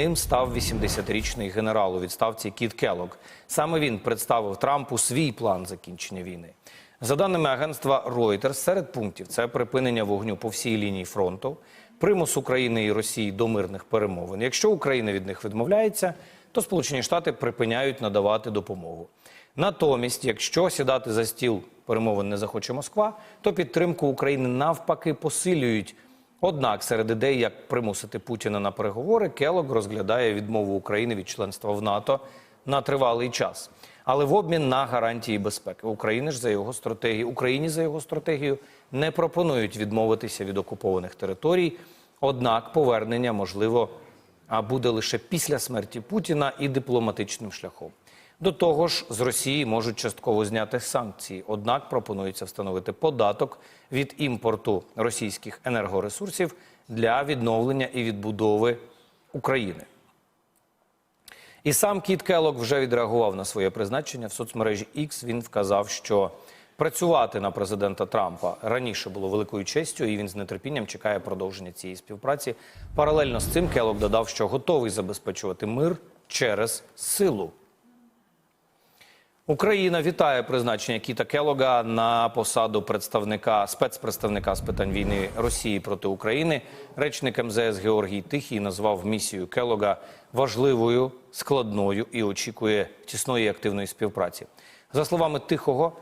Ним став 80-річний генерал у відставці Кіт Келлог. Саме він представив Трампу свій план закінчення війни. За даними агентства Reuters, серед пунктів це припинення вогню по всій лінії фронту, примус України і Росії до мирних перемовин. Якщо Україна від них відмовляється, то Сполучені Штати припиняють надавати допомогу. Натомість, якщо сідати за стіл перемовин не захоче Москва, то підтримку України навпаки посилюють. Однак серед ідей, як примусити Путіна на переговори, Келог розглядає відмову України від членства в НАТО на тривалий час, але в обмін на гарантії безпеки. України ж за його стратегію Україні за його стратегію не пропонують відмовитися від окупованих територій. Однак повернення можливо буде лише після смерті Путіна і дипломатичним шляхом. До того ж, з Росії можуть частково зняти санкції. Однак пропонується встановити податок від імпорту російських енергоресурсів для відновлення і відбудови України. І сам Кіт Келлог вже відреагував на своє призначення в соцмережі X. Він вказав, що працювати на президента Трампа раніше було великою честю, і він з нетерпінням чекає продовження цієї співпраці. Паралельно з цим Келлог додав, що готовий забезпечувати мир через силу. Україна вітає призначення Кіта Келога на посаду представника спецпредставника з питань війни Росії проти України. Речник МЗС Георгій Тихій назвав місію Келога важливою, складною і очікує тісної активної співпраці. За словами Тихого,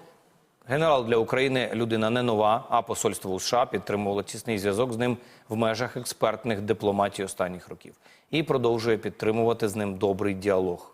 генерал для України людина не нова, а посольство у США підтримувало тісний зв'язок з ним в межах експертних дипломатій останніх років і продовжує підтримувати з ним добрий діалог.